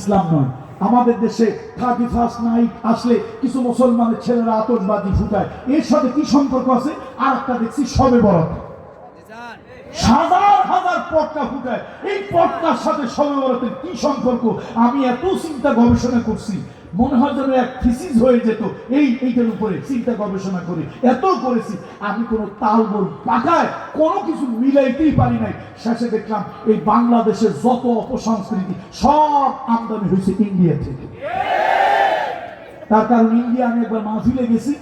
ইসলাম নয়। আমাদের দেশে থার্টি ফার্স্ট নাইট আসলে কিছু মুসলমানের ছেলেরা আতঙ্কবাদী ফুটায়। এর সাথে কি সম্পর্ক আছে? আর একটা দেখছি, সবে বরাত। হাজার হাজার পটকা ফুটায়। এই পটকার সাথে সবে বরাতের কি সম্পর্ক? আমি এত চিন্তা গবেষণা করছি। মনে হয় যেন এক থিসিস হয়ে যেত। এই, এইটার উপরে চিন্তা গবেষণা করে এত করেছি। আমি কোনো তাল বল পাকায় কোনো কিছু মিলাইতেই পারি নাই। শেষে দেখলাম এই বাংলাদেশের যত অপসংস্কৃতি সব আমদানি হয়েছে ইন্ডিয়া থেকে। তার কারণ ইন্ডিয়া, আমি একবার মাহফিলে গেছি।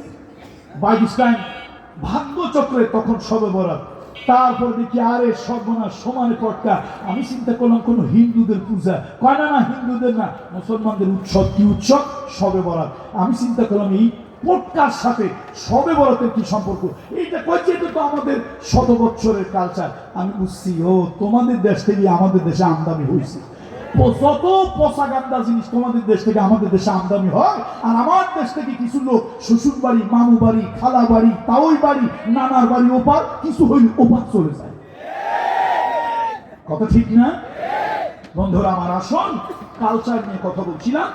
বাই দিস টাইম ভাগ্যচক্রে তখন সবে বরাত। তারপর দেখি, আরে সর্বনাশ, সময় কর্তা। আমি চিন্তা করলাম, কোন হিন্দুদের পূজা। কয়, না হিন্দুদের না, মুসলমানদের উৎসব, কি উৎসব? সবে বরাত। আমি চিন্তা করলাম, এই পোটকার সাথে সবে বরাতের কি সম্পর্ক? এইটা কয়েছে এটা তো আমাদের শত বছরের কালচার আমি বুঝছি, ও, তোমাদের দেশ থেকে আমাদের দেশে আমদানি হয়েছে। যত পচা গান্দা জিনিস তোমাদের দেশ থেকে আমাদের দেশে আমদানি হয়, আর আমার দেশ থেকে কিছু লোক শ্বশুর বাড়ি, মামু বাড়ি, খালা বাড়ি, তাওই বাড়ি, নানার বাড়ি ওপার, কিছু হইল ওপার চলে যায়। কথা ঠিক না? বন্ধুরা, আমার আসন কালচার নিয়ে কথা বলছিলাম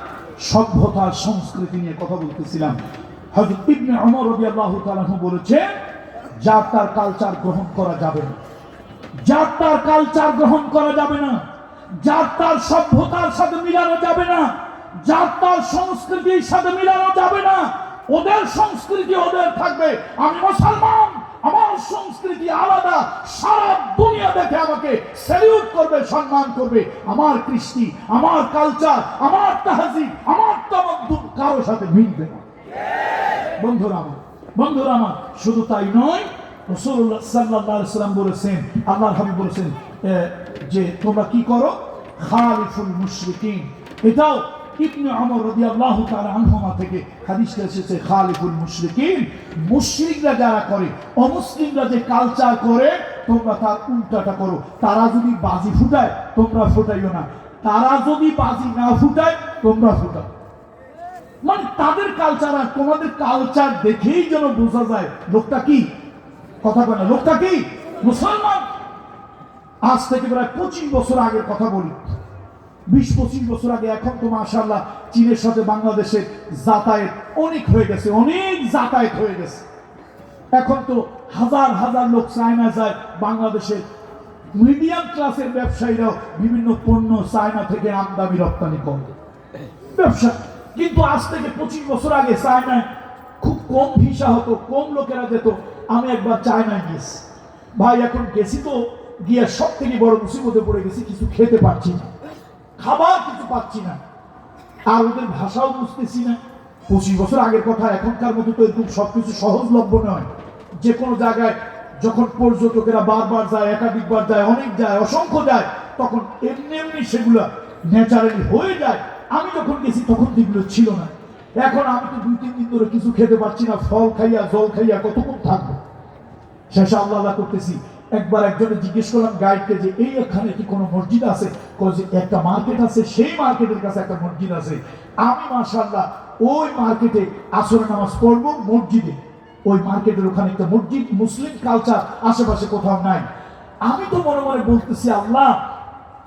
সভ্যতা সংস্কৃতি নিয়ে কথা বলতেছিলাম। হযরত ইবনে ওমর বলেছেন যার তার কালচার গ্রহণ করা যাবে না। যার তার কালচার গ্রহণ করা যাবে না যার তার সভ্যতার সাথে মিলানো যাবে না, যার তার সংস্কৃতির সাথে মিলানো যাবে না, ওদের সংস্কৃতি ওদের থাকবে। আমি মুসলমান, আমার সংস্কৃতি আলাদা, সারা দুনিয়া দেখে আমাকে স্যালিউট করবে, সম্মান করবে। আমার কৃষ্টি, আমার কালচার আমার তাহাজিব, আমার তামাদ্দুন কারোর সাথে মিলবে না। বন্ধুরা আমার বন্ধুরা আমার, শুধু তাই নয় রসুল্লাহ বলেছেন, আল্লাহর হাবিব বলেছেন যে তোমরা কি করো? খালিফুল মুশরিকিন। এটাও ইবনে আমর থেকে হাদিসটা এসেছে, খালিফুল মুশরিকিন। মুশরিকরা যারা করে, অমুসলিমরা যে কালচার করে, তোমরা তার উল্টাটা করো। তারা যদি বাজি ফুটায়, তোমরা ফুটাইও না। তারা যদি বাজি না ফুটায়, তোমরা ফুটাও। মানে তাদের কালচার আর তোমাদের কালচার দেখেই যেন বোঝা যায়, লোকটা কি? কথা বলে। লোকটা কি? মুসলমান? আজ থেকে প্রায় পঁচিশ বছর আগের কথা বলি। বিশ, পঁচিশ বছর আগে এখন তো মাশাল্লাহ চীনের সাথে বাংলাদেশের যাতায়াত অনেক হয়ে গেছে, অনেক যাতায়াত হয়ে গেছে। এখন তো হাজার হাজার লোক চায়না যায় বাংলাদেশে। মিডিয়াম ক্লাসের ব্যবসায়ীরাও বিভিন্ন পণ্য চায়না থেকে আমদানি রপ্তানি করে। ব্যবসা। কিন্তু আজ থেকে পঁচিশ বছর আগে চায়নায় খুব কম ভিসা হতো, কম লোকেরা যেত। আমি একবার চায়নায় গেছি ভাই, এখন গেছি তো, গিয়ে সব থেকে বড় মুসিবতে পড়ে গেছি, কিছু খেতে পারছি না। খাবার কিছু পাচ্ছি না। আর ওদের ভাষাও বুঝতেছি না। পঁচিশ বছর আগের কথা, এখনকার মতো তো এরকম সবকিছু সহজলভ্য নয়। যে কোনো জায়গায় যখন পর্যটকেরা বারবার যায়, একাধিকবার যায়, অনেক যায়, অসংখ্য যায়, তখন এমনি এমনি সেগুলো ন্যাচারালি হয়ে যায়। আমি যখন গেছি, তখন সেগুলো ছিল না। এখন আমি তো দুই, তিন দিন ধরে কিছু খেতে পারছি না, ফল খাইয়া, জল খাইয়া কতক্ষণ থাকব? শেষে আল্লাহ আল্লাহ করতেছি। একবার একজনে জিজ্ঞেস করলাম, গাইডকে, যে এই এখানে কি কোনো মসজিদ আছে? যে, একটা মার্কেট আছে, সেই মার্কেটের কাছে একটা মসজিদ আছে। আমি, মাশাআল্লাহ, ওই মার্কেটে আসরে নামাজ পড়ব, মসজিদে। ওই মার্কেটের ওখানে একটা মসজিদ, মুসলিম কালচার, আশেপাশে কোথাও নাই। আমি তো মনে মনে বলতেছি, আল্লাহ,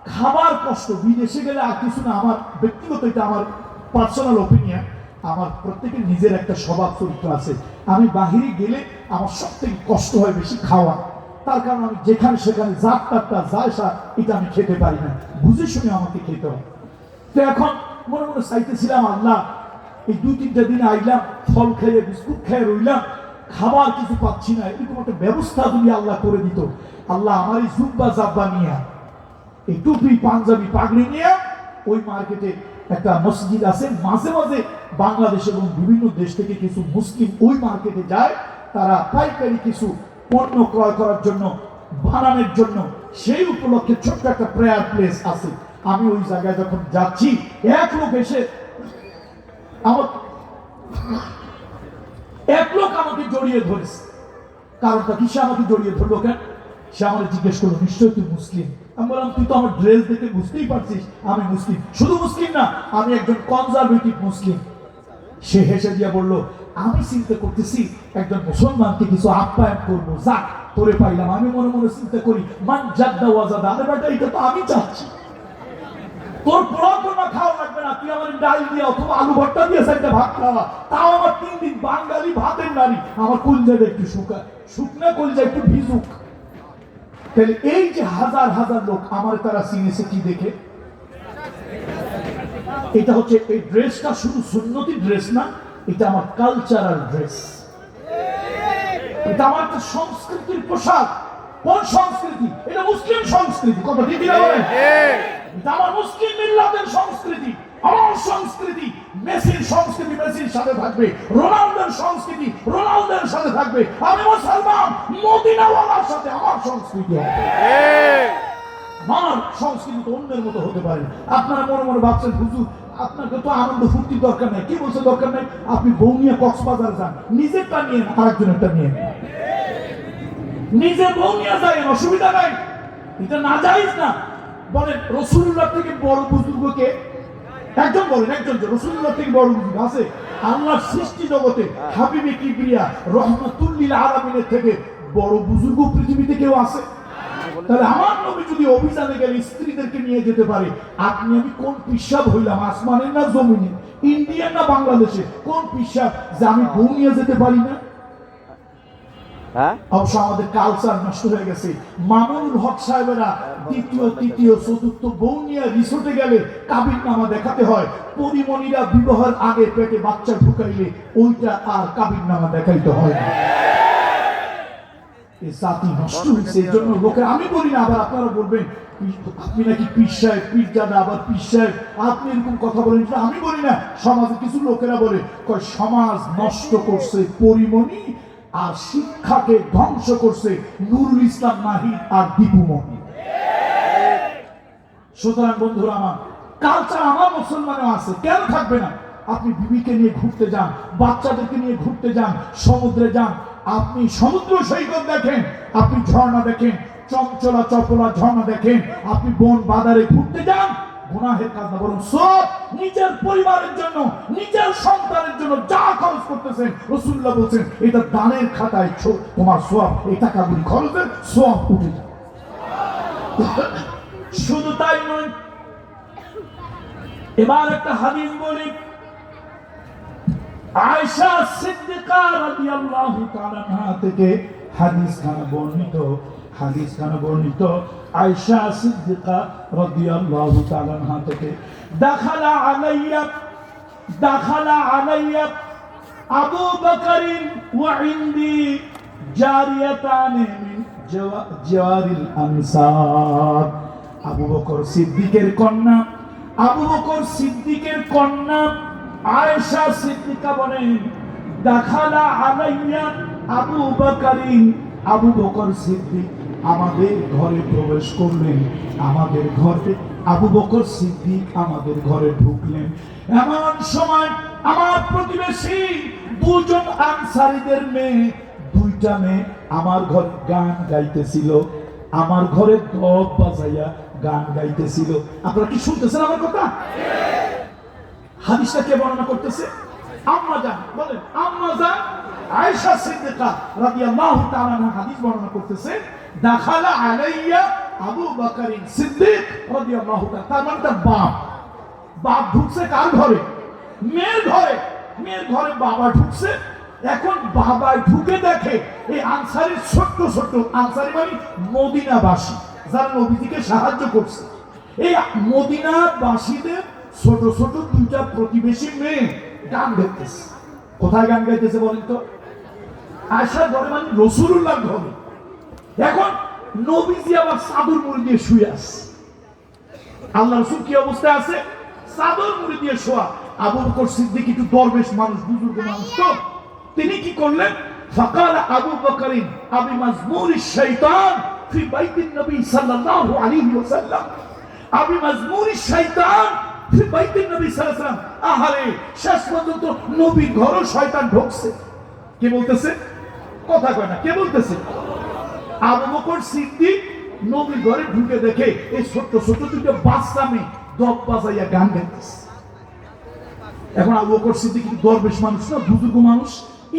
খাবার কষ্ট, বিদেশে গেলে আর কিছু না, আমার ব্যক্তিগত এটা আমার পার্সোনাল ওপিনিয়ন আমার প্রত্যেকের নিজের একটা স্বভাব চরিত্র আছে। আমি বাহিরে গেলে আমার সব থেকে কষ্ট হয় বেশি খাওয়া। তার কারণ আমি যেখানে সেখানে জাত টাটটা যায় সা এটা আমি খেতে পারি না। বুঝে শুনে আমাকে খেতে হয়। তো এখন মনে মনে চাইতেছিলাম, আল্লাহ, এই দুই তিনটা দিন আইলাম, ফল খেয়ে, বিস্কুট খেয়ে রইলাম, খাবার কিছু পাচ্ছি না, এরকম একটা ব্যবস্থা তুমি আল্লাহ করে দিত, আল্লাহ আমার এই জুব্বা জাব্বা নিয়ে, এই টুপি, পাঞ্জাবি পাগড়ি নিয়ে, ওই মার্কেটে একটা মসজিদ আছে, মাঝে মাঝে বাংলাদেশ এবং বিভিন্ন দেশ থেকে কিছু মুসলিম ওই মার্কেটে যায়, তারা পাইকারি কিছু পণ্য ক্রয় করার জন্য, বানানোর জন্য, সেই উপলক্ষে ছোট্ট একটা প্রেয়ার প্লেস আছে। আমি ওই জায়গায় যখন যাচ্ছি, এক লোক এসে আমার এক লোক আমাকে জড়িয়ে ধরেছে। কারণটা কি সে আমাকে জড়িয়ে ধরলো কেন? সে আমাকে জিজ্ঞেস করল, নিশ্চয়ই তুই মুসলিম? আমি বললাম, তুই তো আমার ড্রেস দেখে বুঝতেই পারছিস, আমি মুসলিম। শুধু মুসলিম না, আমি একজন কনজারভেটিভ মুসলিম। সে হেসে দিয়ে বলল, আমি চিন্তা করতেছি, একজন মুসলমানকে কিছু আপ্যায়ন করব, যাক, তোরে পাইলাম। আমি মনে মনে চিন্তা করি, মান জাদ্দা ওয়াজাদা আরে বেটা, এটা তো আমি চাচ্ছি। তোর পড়াশোনা খাওয়া লাগবে ডাল দিয়ে অথবা আলু ভর্তা দিয়ে একটা ভাত খাওয়া। তাও আমার তিন দিন বাঙালি ভাতের নারী। আমার কলজাটা একটু শুকা শুকনা কলজা একটু ভিজুক। তাহলে এই যে হাজার হাজার লোক আমার তারা চিনেছে কি দেখে? এটা হচ্ছে এই ড্রেসটা শুধু সুন্নতি ড্রেস না এটা আমার কালচারাল ড্রেস এটা আমার একটা সংস্কৃতির পোশাক। কোন সংস্কৃতি? এটা মুসলিম সংস্কৃতি কত এটা আমার মুসলিম মিল্লাতের সংস্কৃতি। আমার সংস্কৃতি মেসির সংস্কৃতি মেসির সাথে থাকবে। সংস্কৃতি সাথে থাকবে। আমি মুসলমান, মদিনাওয়ালার সাথে আমার সংস্কৃতি আমার সংস্কৃতি তো অন্যের মতো হতে পারে। আপনারা মনে মনে ভাবছেন, হুজুর, আপনাকে তো আনন্দ ফুর্তির দরকার নেই। কি বলছে দরকার নেই? আপনি বউ নিয়ে কক্সবাজার যান। নিজেরটা নিয়ে আরেকজনেরটা নিয়ে। নিজে বউ নিয়ে যায় অসুবিধা নাই। এটা না যাইজ না। বলেন রসুল্লাহ থেকে বড় বুজুর্গকে একজন বলেন, একজন রসুল্লাহ থেকে বড় বুজুর্গ আছে। আল্লাহর সৃষ্টি জগতে হাবিবি কিবরিয়া রহমতুল্লিল আলমিনের থেকে বড় বুজুর্গ পৃথিবীতে কেউ আছে? তাহলে আমার নবী যদি অভিযানে গেলে স্ত্রীদেরকে নিয়ে যেতে পারে, আপনি আমি কোন পিসাব হইলাম, আসমানের না জমিনে ইন্ডিয়ান না বাংলাদেশে কোন পিসাব যে আমি বউ নিয়ে যেতে পারি না? হয়ে? আমি বলি না, আবার আপনারা বলবেন আপনি নাকি পীর সাহেব, পীর দাদা আবার পীর সাহেব, আপনি এরকম কথা বলেন আমি বলি না সমাজে কিছু লোকেরা বলে সমাজ নষ্ট করছে পরিমণি আর শিক্ষাকে ধ্বংস করছে নুরুল ইসলাম নাহিদ আর দীপুমণি সুতরাং বন্ধুরা আমার কালচার আমার মুসলমানও আছে, কেন থাকবে না? আপনি বিবিকে নিয়ে ঘুরতে যান, বাচ্চাদেরকে নিয়ে ঘুরতে যান, সমুদ্রে যান, আপনি সমুদ্র সৈকত দেখেন, আপনি ঝর্ণা দেখেন, চঞ্চলা চপলা ঝর্ণা দেখেন, আপনি বন বাজারে ঘুরতে যান গুনাহের কাজ না, বরং সব নিজের পরিবারের জন্য, নিজের সন্তানের জন্য যা খরচ করতেছেন রসুল্লাহ বলছেন, এটা দানের খাতায় তোমার সোয়াব এই টাকাগুলি খরচের সোয়াব উঠে যায়। শুধু তাই নয়, এবার একটা হাদিস বলি। আয়েশা সিদ্দিকা রাদিয়াল্লাহু তাআলা থেকে হাদিস খানা বর্ণিত হাদিস খানা বর্ণিত আয়েশা সিদ্দিকা রাদিয়াল্লাহু তাআলা আনহা থেকে, দাখালা আলাইয়া দাখালা আলাইয়া আবু বকরিন ওয়া ইনদি জারিয়াতান মিন জওয়া- জওয়ারিল আনসার। আবু বকর সিদ্দিকের কন্যা, আবু বকর সিদ্দিকের কন্যা আয়েশা সিদ্দিকা বলেন, দেখালা আলাইয়া আবু বকরিন, আবু বকর সিদ্দিক আমাদের ঘরে প্রবেশ করলেন। আমাদের ঘরে আবু বকর সিদ্দিক আমাদের ঘরে ঢুকলেন। এমন সময় আমার প্রতিবেশী দুজন আনসারীদের মেয়ে, দুইটা মেয়ে আমার ঘরে গান গাইতেছিল। আমার ঘরে দব বাজাইয়া গান গাইতেছিল। আপনারা কি শুনতেছেন আমার কথা? হাদিসটা কে বর্ণনা করতেছে? আম্মা জান। বলেন আম্মা জান। আয়েশা সিদ্দিকা রাদিয়াল্লাহু তাআলা হাদিস বর্ণনা করতেছে দাখালা আলাইয়া আবু বকরিন সিদ্দিক রাদিয়াল্লাহু তাআলা, তার মানে তার বাপ। বাপ ঢুকছে কার ঘরে? মেয়ের ঘরে। মেয়ের ঘরে বাবা ঢুকছে। এখন বাবা ঢুকে দেখে এই আনসারির ছোট্ট ছোট্ট, আনসারি মানে মদিনাবাসী, যারা নবীজিকে সাহায্য করছে। এই মদিনাবাসীদের ছোট ছোট দুইটা প্রতিবেশী মেয়ে গান গাইতেছে। কোথায় গান গাইতেছে বলেন তো? আয়সার ঘরে মানে রসুল্লাহ ঘরে। এখন নবীজি আবার চাদর মুড়ি দিয়ে শুয়ে আসছে আল্লাহ রসুল কি অবস্থায় আছে? চাদর মুড়ি দিয়ে শোয়া। আবু বকর সিদ্দিক একটু দরবেশ মানুষ, বুজুর্গ মানুষ তো। তিনি কি করলেন? ফাকাল আবু বকরিন আবি মাজমুর শাইতান ফি বাইতিন নবী সাল্লাল্লাহু আলাইহি ওয়াসাল্লাম। আবি মাজমুর শাইতান ফি বাইতিন নবী সাল্লাল্লাহু আলাইহি ওয়াসাল্লাম। আহারে, শেষ পর্যন্ত নবীর ঘরও শয়তান ঢুকছে। কে বলতেছে? কথা কয় না, কে বলতেছে? আবু বকর সিদ্দিক নবীর ঘরে ঢুকে দেখে, এই ছোট্ট দুটো দপ বাজাইয়া গান গাইতেছে। এখন আবু বকর সিদ্দিক দরবেশ মানুষ না, বুজুর্গ মানুষ।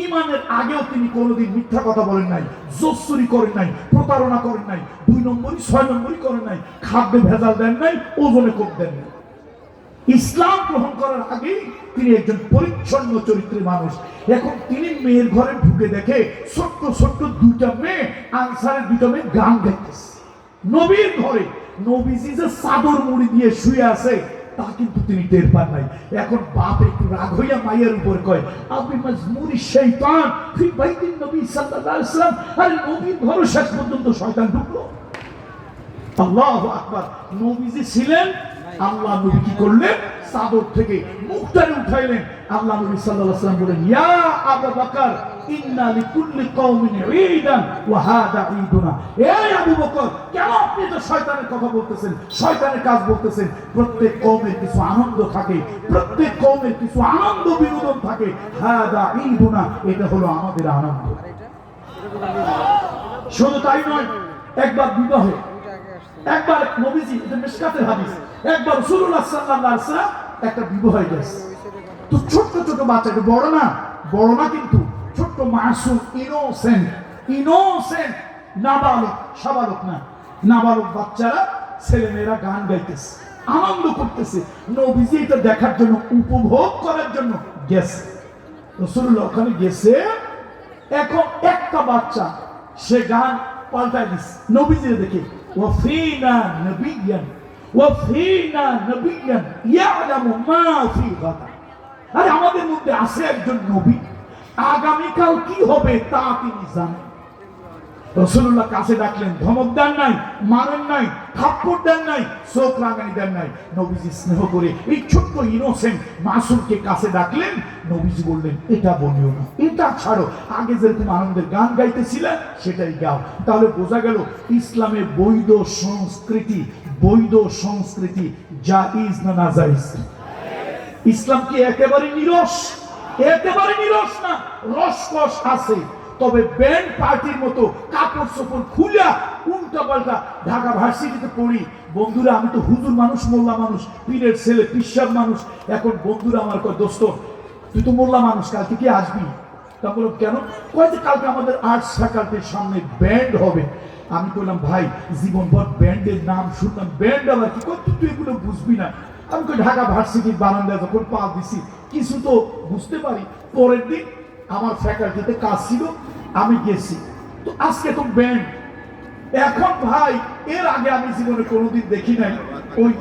ইমানের আগেও তিনি কোনোদিন মিথ্যা কথা বলেন নাই জোসরি করেন নাই, প্রতারণা করেন নাই, দুই নম্বরই, ছয় নম্বরই করেন নাই, খাদ্যে ভেজাল দেন নাই, ওজনে কোপ দেন নাই। ইসলাম গ্রহণ করার আগেই তিনি একজন পরিচ্ছন্ন চরিত্রের মানুষ। এখন তিনি মেয়ের ঘরে ঢুকে দেখে ছোট্ট ছোট্ট দুইটা মেয়ে, আনসারের দুইটা মেয়ে গান গাইতেছে। নবীর ঘরে নবীজি যে চাদর মুড়ি দিয়ে শুয়ে আছে, তা কিন্তু তিনি টের পান নাই। এখন বাপ একটু রাগ হইয়া মায়ের উপর কয়, আপনি মাজমুরি শৈতান ফি বাইতিন নবী সাল্লাল্লাহু আলাইহি ওয়াসাল্লাম, আরে নবীর ঘরে শেষ পর্যন্ত শয়তান ঢুকলো? আল্লাহ আকবার। নবীজি ছিলেন আল্লাহ নবী কি করলেন? চাদর থেকে মুখটারে উঠাইলেন। আল্লাহ নবী সাল্লাল্লাহু আলাইহি বলেন, ইয়া আবু বকর, ইন্না লিকুল্লি কওমিন ঈদান, ওয়া হাদা ঈদুনা। এই আবু বকর, কেন আপনি তো শয়তানের কথা বলতেছেন? শয়তানের কাজ বলতেছেন, প্রত্যেক কওমের কিছু আনন্দ থাকে, প্রত্যেক কওমের কিছু আনন্দ বিনোদন থাকে। হাদা ঈদুনা, এটা হলো আমাদের আনন্দ। শুধু তাই নয়, একবার বিবাহে, একবার নবীজি, এটা মিশকাতের হাদিস। একবার আলাইহি ওয়াসাল্লাম একটা বিবাহে গেছে তো ছোট্ট ছোট বাচ্চা এটা বড় না বড় না কিন্তু ছোট্ট মাসুম ইনোসেন্ট ইনোসেন্ট নাবালক, সাবালক না, নাবালক বাচ্চারা ছেলেমেয়েরা গান গাইতেছে, আনন্দ করতেছে। নবীজি এটা দেখার জন্য, উপভোগ করার জন্য গেছে। রসুল্লাহ ওখানে গেছে। এখন একটা বাচ্চা, সে গান পাল্টায় দিচ্ছে নবীজির দেখে ওয়াফিনা নবিয়ান আরে আমাদের মধ্যে আছে একজন নবী। আগামীকাল কি হবে তা তিনি জানেন। রসুল্লাহ কাছে ডাকলেন, ধমক দেন নাই, মারেন নাই, থাপ্পড় দেন নাই, চোখ রাগানি দেন নাই। নবীজি স্নেহ করে এই ছোট্ট ইনোসেন্ট মাসুমকে কাছে ডাকলেন, নবীজি বললেন, এটা বলিও না, এটা ছাড়ো। আগে যেরকম আনন্দের গান গাইতেছিলেন সেটাই গাও। তাহলে বোঝা গেল, ইসলামে বৈধ সংস্কৃতি বৈধ সংস্কৃতি জাইজ না না জাইজ ইসলাম কি একেবারে নিরস? একেবারে নিরস না, রসকস আছে। তবে ব্যান্ড পার্টির মতো কাপড় চোপড় খুলা উল্টা পাল্টা ঢাকা ভার্সিটিতে পড়ি। বন্ধুরা, আমি তো হুজুর মানুষ, মোল্লা মানুষ, পীরের ছেলে পিসাব মানুষ। এখন বন্ধুরা আমার কয়, দোস্ত, তুই তো মোল্লা মানুষ, কালকে কি আসবি? তা বললাম, কেন? কয় যে, কালকে আমাদের আর্টস ফ্যাকাল্টির সামনে ব্যান্ড হবে। আমি বললাম ভাই, জীবনভর ব্যান্ডের নাম শুনলাম ব্যান্ড আবার কি কত তুই এগুলো বুঝবি না। আমি কই, ঢাকা ভার্সিটির বারান্দায় যখন পা দিছি, কিছু তো বুঝতে পারি। পরের দিন আমার ফ্যাকাল্টিতে কাজ ছিল, আমি গেছি। তো আজকে তো ব্যান্ড এখন ভাই, এর আগে আমি জীবনে কোনোদিন দেখি নাই। ওই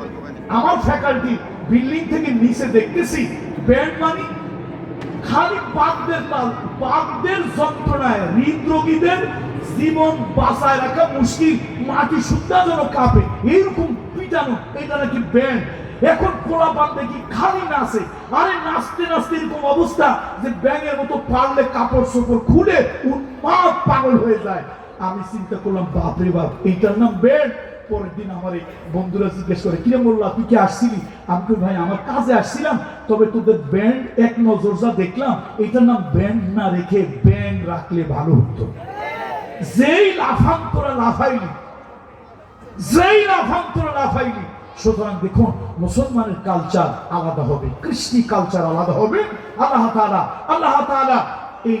আমার ফ্যাকাল্টি বিল্ডিং থেকে নিচে দেখতেছি ব্যান্ড মানে খালি বাঘদের তাল বাঘদের যন্ত্রণায় হৃদরোগীদের জীবন বাঁচায় রাখা মুশকিল, মাটি সুদ্ধা যেন কাঁপে, এইরকম পিটানো, এটা নাকি ব্যান্ড এখন পোলা পান দেখি খালি নাচে আরে নাচতে নাচতে এরকম অবস্থা যে ব্যাঙের মতো পারলে কাপড় চোপড় খুলে উন্মাদ পাগল হয়ে যায়। আমি চিন্তা করলাম, বাপরে বাপ, এইটার নাম ব্যান্ড পরের দিন আমার এই বন্ধুরা জিজ্ঞেস করে, কিরে মোল্লা, তুই কি আসছিলি? আমি ভাই, আমার কাজে আসছিলাম, তবে তোদের ব্যান্ড এক নজর যা দেখলাম এটার নাম ব্যান্ড না রেখে ব্যান্ড রাখলে ভালো হতো। যেই লাফান তোরা লাফাইলি, যেই লাফান তোরা লাফাইলি সুতরাং দেখুন, মুসলমানের কালচার আলাদা হবে, কৃষ্টি কালচার আলাদা হবে। আল্লাহ তাআলা আল্লাহ তাআলা এই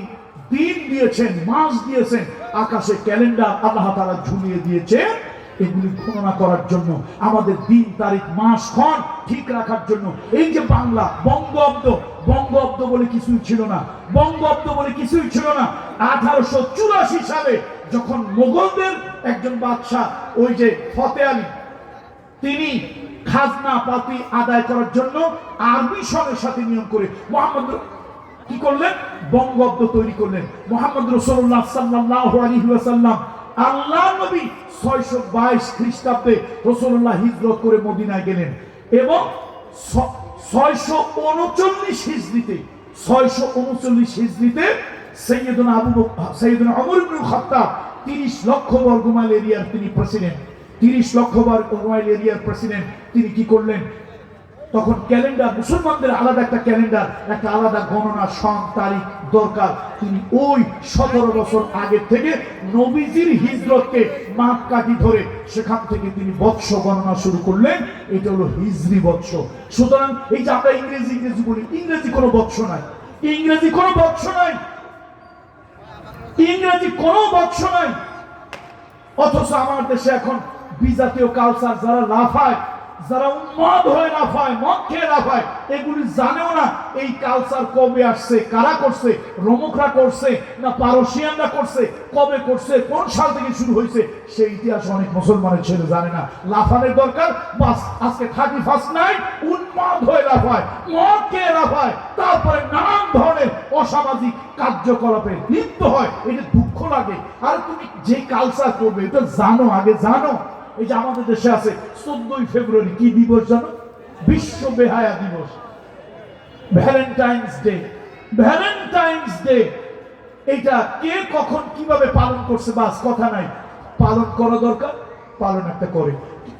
দিন দিয়েছেন, মাস দিয়েছেন, আকাশে ক্যালেন্ডার আল্লাহ তালা ঝুলিয়ে দিয়েছেন। এগুলি গণনা করার জন্য, আমাদের দিন, তারিখ, মাস, ক্ষণ ঠিক রাখার জন্য। এই যে বাংলা, বঙ্গাব্দ বঙ্গাব্দ বলে কিছুই ছিল না, বঙ্গাব্দ বলে কিছুই ছিল না। আঠারোশো চুরাশি সালে যখন মোগলদের একজন বাদশাহ, ওই যে ফতে আলী তিনি খাজনা পাতি আদায় করার জন্য আরবি সনের সাথে নিয়ম করে মোহাম্মদ কি করলেন? বঙ্গাব্দ তৈরি করলেন। মোহাম্মদ রসুল্লাহ সাল্লাহ আলী আল্লাহ নবী ছয়শো বাইশ খ্রিস্টাব্দে রসুল্লাহ হিজরত করে মদিনায় গেলেন এবং ছয়শো উনচল্লিশ হিজড়িতে ছয়শো উনচল্লিশ হিজড়িতে সৈয়দনা আবু সৈয়দনা অমর ইবনুল তিরিশ লক্ষ বর্গ মাইল এরিয়ার তিনি প্রেসিডেন্ট। তিরিশ লক্ষ বর্গ মাইল এরিয়ার প্রেসিডেন্ট তিনি কি করলেন? তখন ক্যালেন্ডার মুসলমানদের আলাদা একটা ক্যালেন্ডার একটা আলাদা গণনা, সন, তারিখ দরকার। তিনি ওই সতেরো বছর আগে থেকে নবীজির হিজরতকে মাপ কাটি ধরে সেখান থেকে তিনি বৎস গণনা শুরু করলেন। এটা হলো হিজরি বৎস। সুতরাং এই যে আমরা ইংরেজি ইংরেজি বলি, ইংরেজি কোনো বৎস নাই ইংরেজি কোনো বৎস নাই ইংরেজি কোনো বৎস নাই অথচ আমার দেশে এখন বিজাতীয় কালচার যারা লাফায়, যারা উন্মাদ হয়ে লাফায়, মদ খেয়ে লাফায়, এগুলি জানেও না এই কালচার কবে আসছে, কারা করছে, রমকরা করছে না পারসিয়ানরা করছে, কবে করছে, কোন সাল থেকে শুরু হয়েছে, সেই ইতিহাস অনেক মুসলমানের ছেলে জানে না। লাফানোর দরকার, বাস, আজকে থার্টি ফার্স্ট নাইট উন্মাদ হয়ে লাফায়, মদ খেয়ে লাফায়, তারপরে নানান ধরনের অসামাজিক কার্যকলাপে লিপ্ত হয়, এটা দুঃখ লাগে। আর তুমি যে কালচার করবে, এটা জানো, আগে জানো। এই যে আমাদের দেশে আছে, চোদ্দই ফেব্রুয়ারি কি দিবস জানো? বিশ্ব বেহায়া দিবস। Valentine's day. Valentine's day. এটা কে কখন কীভাবে পালন করছে বাস, কথা নাই। পালন করা দরকার, পালন একটা করে।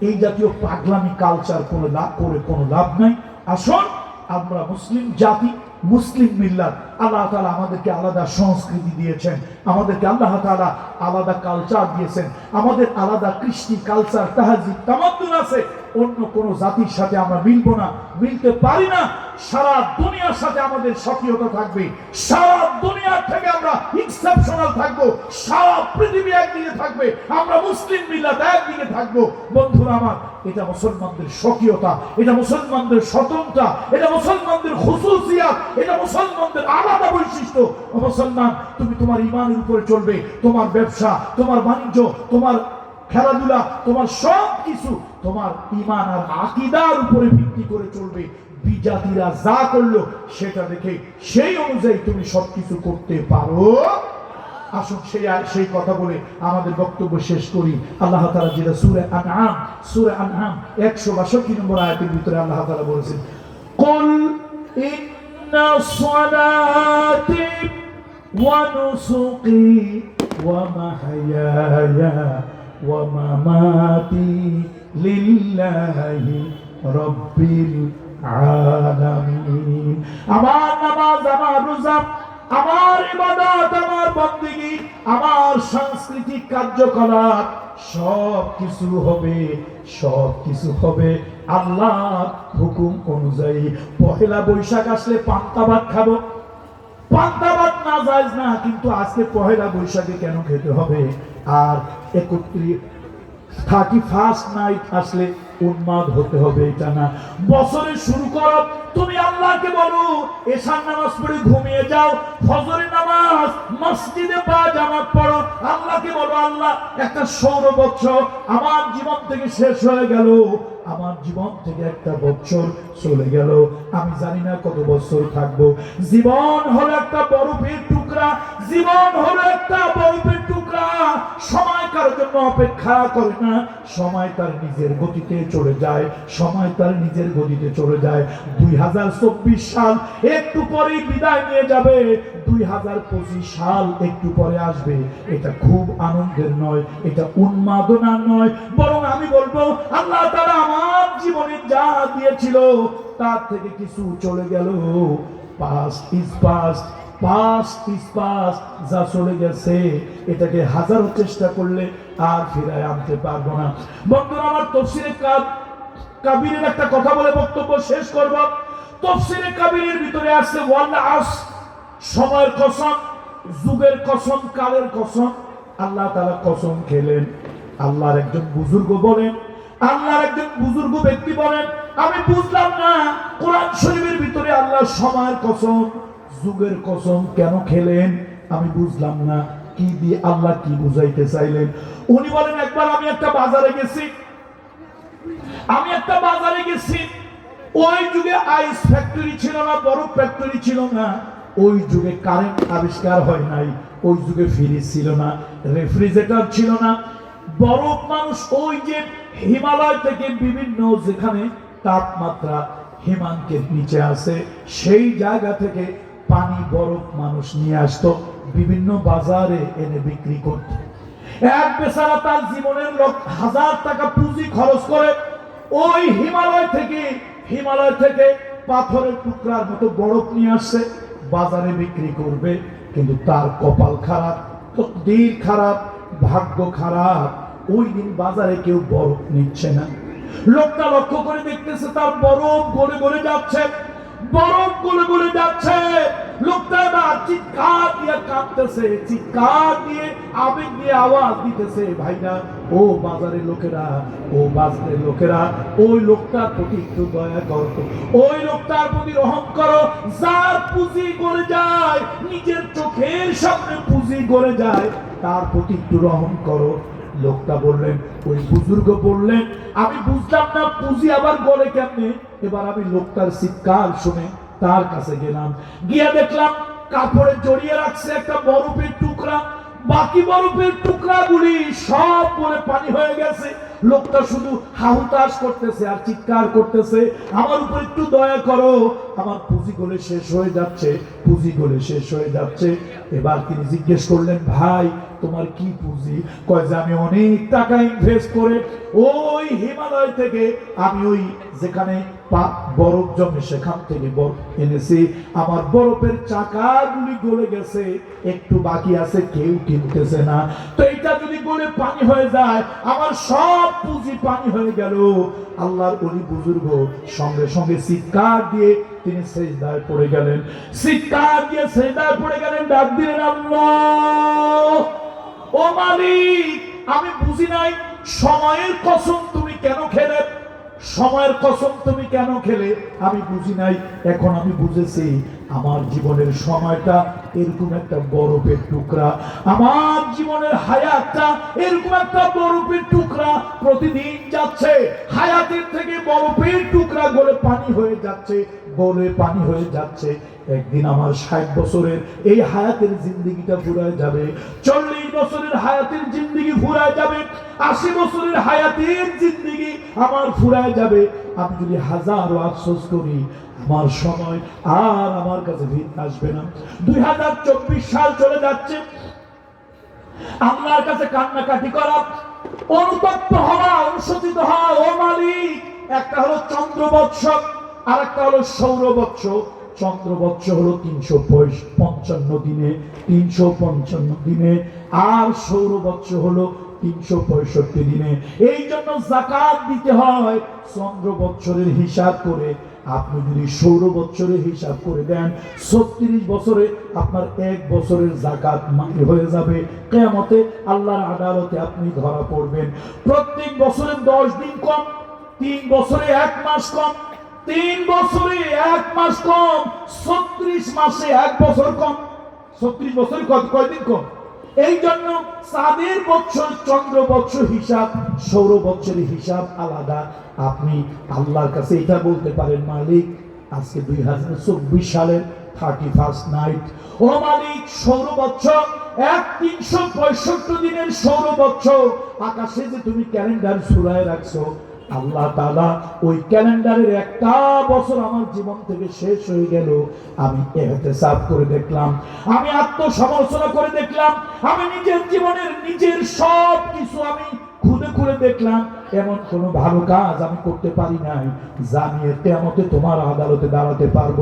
এই জাতীয় পাগলামি কালচার কোনো লাভ করে কোনো লাভ নাই। আসুন, আমরা মুসলিম জাতি মুসলিম মিল্লাত, আল্লাহ তালা আমাদেরকে আলাদা সংস্কৃতি দিয়েছেন, আমাদেরকে আল্লাহ তালা আলাদা কালচার দিয়েছেন, আমাদের আলাদা কৃষ্টি কালচার তাহাজি তামাদ্দুন আছে, অন্য কোনো জাতির সাথে আমরা মিলবো না, মিলতে পারি না সারা দুনিয়ার সাথে আমাদের সক্রিয়তা থাকবে। সারা দুনিয়ার থেকে আমরা এক্সেপশনাল থাকব। সারা পৃথিবী একদিকে থাকবে। আমরা মুসলিম মিল্লাত একদিকে থাকব। বন্ধুরা আমার, এটা মুসলমানদের স্বকীয়তা, এটা মুসলমানদের স্বতন্ত্রতা, এটা মুসলমানদের খুসুসিয়াত, এটা মুসলমানদের আলাদা বৈশিষ্ট্য। মুসলমান, তুমি তোমার ইমানের উপরে চলবে। তোমার ব্যবসা, তোমার বাণিজ্য, তোমার খেলাধুলা, তোমার সব কিছু তোমার ইমান আর আকিদার উপরে ভিত্তি করে চলবে। বিজাতিরা যা করল সেটা দেখে সেই অনুযায়ী তুমি সবকিছু করতে পারো। আসুন সেই সেই কথা বলে আমাদের বক্তব্য শেষ করি। আল্লাহ তাআলা যেটা সূরা আনআম সূরা আনআম 162 নম্বর আয়াতের ভিতরে আল্লাহ তাআলা বলেছেন নুসুকি ওয়া মাহইয়ায়া ওয়া মামাতি লিল্লাহি রাব্বিল আমার নামাজ, আমার রোজা, আমার ইবাদত, আমার বন্দেগী, আমার সাংস্কৃতিক কার্যকলাপ সব কিছু হবে সব কিছু হবে আল্লাহ হুকুম অনুযায়ী। পহেলা বৈশাখ আসলে পান্তা ভাত খাব। পান্তা ভাত না যায় না, কিন্তু আজকে পহেলা বৈশাখে কেন খেতে হবে? আর একত্রিশ, থার্টি ফার্স্ট নাইট আসলে উন্মাদ হতে হবে এটা না। বছরে শুরু করো, তুমি আল্লাহকে বলো, এশার নামাজ পড়ে ঘুমিয়ে যাও ফজরের নামাজ, মসজিদে পা জামাত পড়ো, আল্লাহকে বলো, আল্লাহ, একটা সৌর বছর আমার জীবন থেকে শেষ হয়ে গেল। আমার জীবন থেকে একটা বছর চলে গেল। আমি জানি না কত বছর থাকব। জীবন হলো একটা বরফের টুকরা। জীবন হলো একটা বরফের টুকরা। সময় কারোর জন্য অপেক্ষা করে না। সময় তার নিজের গতিতে চলে যায়। সময় তার নিজের গতিতে চলে যায়। দুই হাজার চব্বিশ সাল একটু পরেই বিদায় নিয়ে যাবে। দুই হাজার পঁচিশ সাল একটু পরে আসবে। এটা খুব আনন্দের নয়। এটা উন্মাদনার নয়। বরং আমি বলব, আল্লাহ তারা আমার জীবনে যা দিয়েছিল, তার থেকে কিছু চলে গেল। Past is past past is past যা চলে গেছে, এটাকে হাজারো চেষ্টা করলে আর ফিরায় আনতে পারব না। বন্ধুরা, আমার তফসিরে কাব কাবিরের একটা কথা বলে বক্তব্য শেষ করব। তফসিরে কাবিরের ভিতরে আসছে, ওয়াল আস সময়ের কসম, যুগের কসম, কালের কসম। আল্লাহ তাআলা কসম খেলেন। আল্লাহর একজন বুজুর্গ বলেন আল্লাহর একজন বুজুর্গ ব্যক্তি বলেন, আমি বুঝলাম না, কোরআন শরীফের ভিতরে আল্লাহ সময়ের কসম, যুগের কসম কেন খেলেন? আমি বুঝলাম না, কি দিয়ে আল্লাহ কি বুঝাইতে চাইলেন? উনি বলেন, একবার আমি একটা বাজারে গেছি, আমি একটা বাজারে গেছি, ওই যুগে আইস ফ্যাক্টরি ছিল না বরফ ফ্যাক্টরি ছিল না, ওই যুগে কারেন্ট আবিষ্কার হয় নাই, ওই যুগে ফ্রিজ ছিল না, রেফ্রিজারেটর ছিল না বরফ মানুষ ওই যে হিমালয় থেকে বিভিন্ন যেখানে তাপমাত্রা হিমাঙ্কের নিচে আছে, সেই জায়গা থেকে পানি বরফ মানুষ নিয়ে আসতো, বিভিন্ন বাজারে এনে বিক্রি করতো। এক বেচারা তার জীবনের লোক হাজার টাকা পুঁজি খরচ করে ওই হিমালয় থেকে হিমালয় থেকে পাথরের টুকরার মতো বরফ নিয়ে আসছে, বাজারে বিক্রি করবে, কিন্তু তার কপাল খারাপ, তকদির খারাপ, ভাগ্য খারাপ। ওই দিন বাজারে কেউ বরফ নিচ্ছে না। লোকটা লক্ষ্য করে দেখতেছে তার বরফ গড়ে গড়ে যাচ্ছে। বরফ গলে যাচ্ছে। লোকটা এবার চিৎকার দিয়ে কাঁদতেছে, চিৎকার দিয়ে আবেগ দিয়ে আওয়াজ দিতেছে ও বাজারের লোকেরা, ও বাজারের লোকেরা, ওই লোকটার প্রতি একটু দয়া করো ওই লোকটার প্রতি রহম করো। যার পুঁজি গড়ে যায়, নিজের চোখের সামনে পুঁজি গড়ে যায়, তার প্রতি একটু রহম করো। লোকটা বললেন, ওই বুজুর্গ বললেন, আমি বুঝলাম না পুঁজি আবার গড়ে কেমনে? এবার আমি লোকটার চিৎকার শুনে তার কাছে গেলাম। গিয়ে দেখলাম কাপড়ে জড়িয়ে রাখছে একটা বরফের টুকরা। বাকি বরফের টুকরাগুলি সব পরে পানি হয়ে গেছে। লোকটা শুধু হাহুতাস করতেছে আর চিৎকার করতেছে। আমার উপর একটু দয়া করো। আমার পুঁজি গলে শেষ হয়ে যাচ্ছে, পুঁজি গলে শেষ হয়ে যাচ্ছে। এবার তিনি জিজ্ঞেস করলেন, ভাই, তোমার কি পুঁজি? কয় যে, আমি অনেক টাকা ইনভেস্ট করে ওই হিমালয় থেকে, আমি ওই যেখানে বরফ জমে সেখান থেকে বরফ আমার বরফের চাকাগুলি গলে গেছে। একটু বাকি আছে, কেউ কিনতেছে না। তো এটা যদি গলে পানি হয়ে যায়, আমার সব পুঁজি পানি হয়ে গেল। আল্লাহর অলি বুজুর্গ সঙ্গে সঙ্গে চিৎকার দিয়ে তিনি সেজদায় পড়ে গেলেন। চিৎকার দিয়ে সেজদায় পড়ে গেলেন, ডাক দিলেন, আল্লাহ! ও মালিক, আমি বুঝি নাই, সময়ের কসম তুমি কেন খেলে? সময়ের কসম তুমি কেন খেলে? আমি বুঝি নাই। এখন আমি বুঝেছি আমার জীবনের সময়টা এরকম একটা বরফের টুকরা। আমার জীবনের হায়াতটা এরকম একটা বরফের টুকরা। প্রতিদিন যাচ্ছে, হায়াতের থেকে বরফের টুকরা গলে পানি হয়ে যাচ্ছে। গলে পানি হয়ে যাচ্ছে। একদিন আমার ষাট বছরের এই হায়াতের জিন্দিগিটা ফুরায় যাবে। চল্লিশ বছরের হায়াতের জিন্দিগি ফুরায় যাবে। আশি বছরের হায়াতের জিন্দিগি আমার ফুরায় যাবে। আমি যদি হাজারো আফসোস করি, আমার সময় আর আমার কাছে ভিড় আসবে না। দুই হাজার চব্বিশ সাল চলে যাচ্ছে। আল্লাহর কাছে কান্নাকাটি করা, অনুতপ্ত হওয়া, অনুশোচিত হওয়া, ও মালিক, একটা হলো চন্দ্র বৎসর আর একটা হলো সৌর বৎসর চন্দ্র হলো তিনশো পঞ্চান্ন দিনে, তিনশো পঞ্চান্ন দিনে, আর সৌর বৎসর হলো তিনশো পঁয়ষট্টি দিনে। এই জন্য জাকাত দিতে হয় চন্দ্র বৎসরের হিসাব করে। আপনি যদি ষোল বছরের হিসাব করে দেন, ছত্রিশ বছরে আপনার এক বছরের জাকাত মাটি হয়ে যাবে। কেমতে আল্লাহর আদালতে আপনি ধরা পড়বেন। প্রত্যেক বছরে দশ দিন কম, তিন বছরে এক মাস কম তিন বছরে এক মাস কম, ছত্রিশ মাসে এক বছর কম। ছত্রিশ বছরে কয়দিন কম? এই জন্য চাঁদের বছর চন্দ্র বছর হিসাব, সৌর বছরের হিসাব আলাদা। আপনি আল্লাহর কাছে এটা বলতে পারেন, মালিক, আজকে দুই হাজার চব্বিশ সালের থার্টি ফার্স্ট নাইট ও মালিক, সৌর বছর এক তিনশো পঁয়ষট্টি দিনের সৌর বছর আকাশে যে তুমি ক্যালেন্ডার সুরায় রাখছো আল্লাহ তালা ওই ক্যালেন্ডারের একটা বছর আমার জীবন থেকে শেষ হয়ে গেল। আমি এহতেসাব করে দেখলাম, আমি আত্মসমালোচনা করে দেখলাম, আমি নিজের জীবনের নিজের সব কিছু আমি খুঁজে খুঁড়ে দেখলাম। এমন কোনো ভালো কাজ আমি করতে পারি নাই জানিয়ে তেমতে তোমার আদালতে দাঁড়াতে পারব।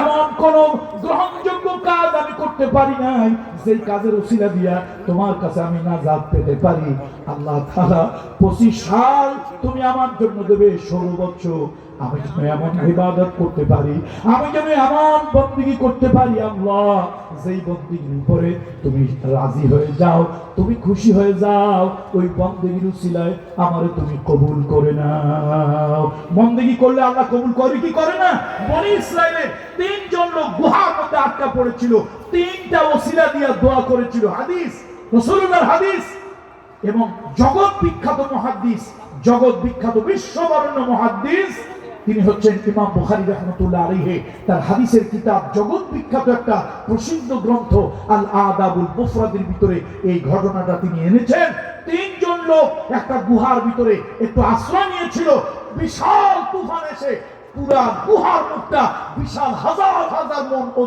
এমন কোনো গ্রহণযোগ্য কাজ আমি করতে পারি নাই যেই কাজের ওসিলা দিয়া তোমার কাছে আমি না জাত পেতে পারি, আল্লাহ তাআলা পঁচিশ সাল তুমি আমার জন্য দেবে ষোলো বছর। আমি যেন এমন ইবাদত করতে পারি, আমি যেন এমন বন্দিগি করতে পারি, আল্লাহ, যেই বন্দিগির উপরে তুমি রাজি হয়ে যাও, তুমি খুশি হয়ে যাও, ওই বন্দিগির উসিলায় আমারে তুমি কবুল করে নাও। বন্দিগি করলে আল্লাহ কবুল করে, কি করে না? বনি ইসরায়েলে তিনজন লোক গুহার মধ্যে আটকা পড়েছিল, তিনটা ওসিলা দিয়া দোয়া করেছিল। হাদিস হাদিস এবং জগৎ বিখ্যাত জগৎ বিখ্যাত তিনি হচ্ছেন ইমাম বুখারী রহমতুল্লাহ আলাইহি। তার হাদিসের কিতাব জগৎ বিখ্যাত একটা প্রসিদ্ধ গ্রন্থ আল আদাবুল মুফরাদের ভিতরে এই ঘটনাটা তিনি এনেছেন। তিনজন লোক একটা গুহার ভিতরে একটু আশ্রয় নিয়েছিল। বিশাল তুফান এসে পুরা গুহার মুখটা বিশাল হাজার হাজার মন